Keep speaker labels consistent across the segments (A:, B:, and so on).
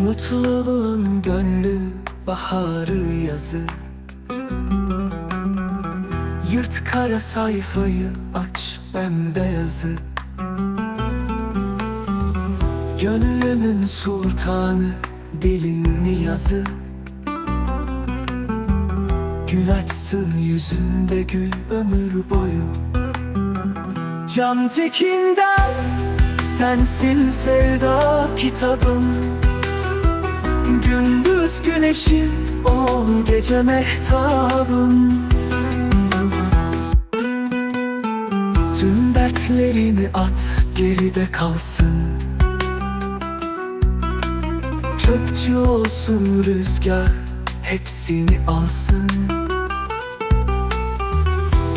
A: Mutluluğun gönlü baharı yazı. Yırt kara sayfayı aç bembeyazı Gönlümün sultanı dilin yazı Gül açsın yüzünde gül ömür boyu. Can tekinden sensin sevda kitabım. Gündüz güneşim ol gece mehtabım. Tüm dertlerini at geride kalsın Çöpçü olsun rüzgar hepsini alsın.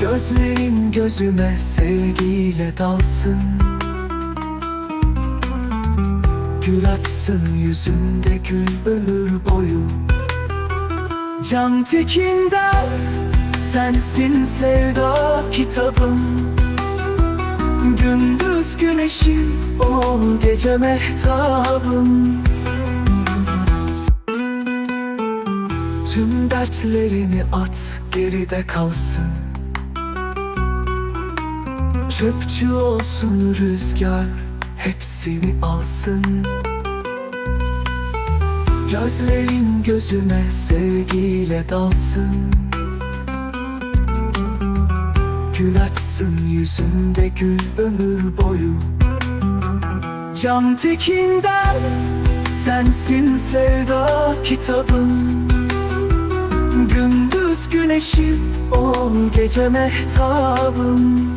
A: Gözlerin gözüme sevgiyle dalsın. Gül açsın yüzünde gül ömür boyu. Can tekinden sensin sevda kitabım. Gündüz güneşim ol gece mehtabım Tüm dertlerini at geride kalsın. Çöpçü olsun rüzgar hepsini alsın. Gözlerin gözüme sevgiyle dalsın. Gül açsın yüzünde gül ömür boyu. Can tekinden sensin sevda kitabım güneşim ol gece mehtabım.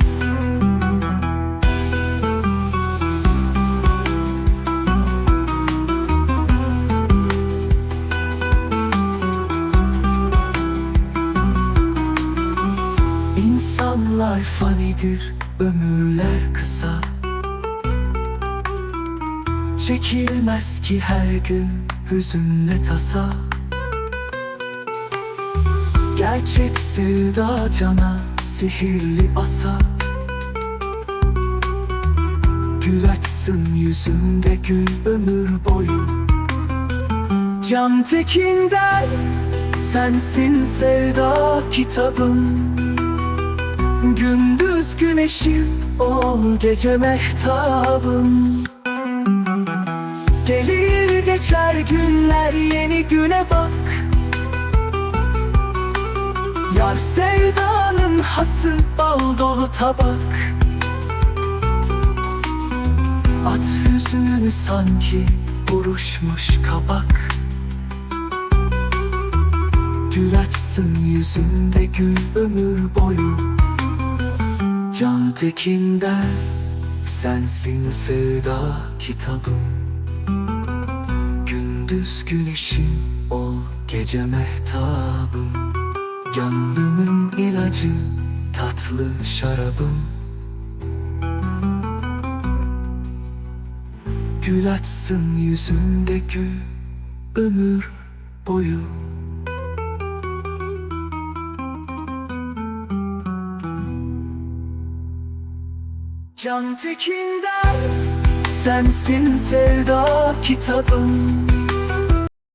A: İnsanlar fanidir, ömürler kısa. Çekilmez ki her gün hüzünle tasa Gerçek sevda cana sihirli asa. Gül açsın yüzünde gül ömür boyu. Can tekinden sensin sevda kitabım. Gündüz güneşim ol gece mehtabım. Gelir geçer günler yeni güne bak Yar sevdanın hası bal dolu tabak. At hüznünü sanki buruşmuş kabak. Gül açsın yüzünde gül ömür boyu. Can tekinden sensin sevda kitabım. Gündüz güneşim ol gece mehtabım Gönlümün ilacı tatlı şarabım. Gül açsın yüzünde gül ömür boyu. Can tekinden sensin sevda kitabım